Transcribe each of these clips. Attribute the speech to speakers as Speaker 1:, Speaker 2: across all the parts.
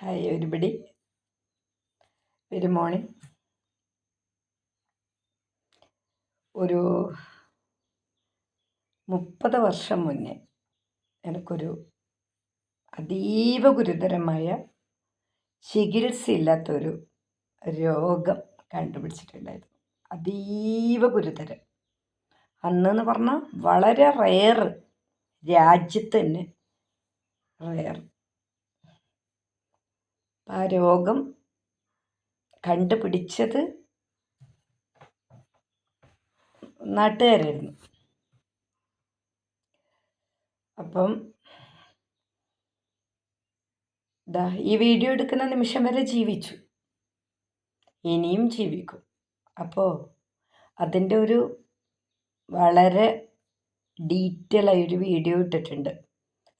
Speaker 1: Hi ഒരുപടി very morning ഒരു മുപ്പത് വർഷം മുന്നേ എനിക്കൊരു അതീവ ഗുരുതരമായ ചികിത്സയില്ലാത്തൊരു രോഗം കണ്ടുപിടിച്ചിട്ടുണ്ടായിരുന്നു. അതീവ ഗുരുതരം. അന്നെന്ന് പറഞ്ഞാൽ വളരെ റെയർ രാജ്യത്ത് തന്നെ റെയർ ആ രോഗം കണ്ടുപിടിച്ചത് നാട്ടുകാരായിരുന്നു. അപ്പം ദാ ഈ വീഡിയോ എടുക്കുന്ന നിമിഷം വരെ ജീവിച്ചു. ഇനിയും ജീവിക്കും. അപ്പോൾ അതിന്റെ ഒരു വളരെ ഡീറ്റെയിൽ ആയൊരു വീഡിയോ ഇട്ടിട്ടുണ്ട്.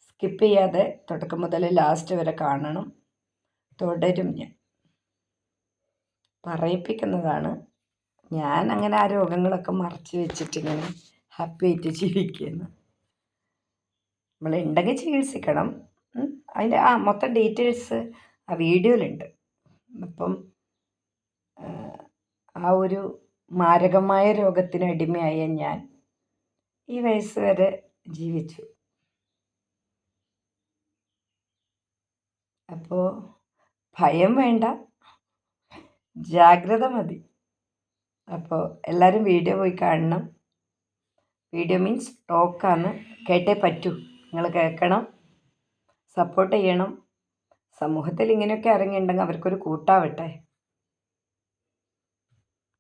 Speaker 1: സ്കിപ്പ് ചെയ്യാതെ തുടക്കം മുതൽ ലാസ്റ്റ് വരെ കാണണം. തുടരും ഞാൻ. പറയിപ്പിക്കുന്നതാണ്. ഞാൻ അങ്ങനെ ആ രോഗങ്ങളൊക്കെ മറച്ചു വെച്ചിട്ടിങ്ങനെ ഹാപ്പി ആയിട്ട് ജീവിക്കുന്നു. നമ്മൾ ഉണ്ടെങ്കിൽ ചികിത്സിക്കണം. അതിന്റെ ആ മൊത്തം ഡീറ്റെയിൽസ് ആ വീഡിയോയിലുണ്ട്. അപ്പം ആ ഒരു മാരകമായ രോഗത്തിന് അടിമയായ ഞാൻ ഈ വയസ്സ് വരെ ജീവിച്ചു. അപ്പോൾ ഭയം വേണ്ട. ജാഗ്രത മതി. അപ്പോൾ എല്ലാവരും വീഡിയോ പോയി കാണണം. വീഡിയോ മീൻസ് ടോക്കാണ് കേട്ടേ പറ്റൂ. നിങ്ങൾ കേൾക്കണം. സപ്പോർട്ട് ചെയ്യണം. സമൂഹത്തിൽ ഇങ്ങനെയൊക്കെ ഇറങ്ങിയിട്ടുണ്ടെങ്കിൽ അവർക്കൊരു കൂട്ടാവട്ടെ.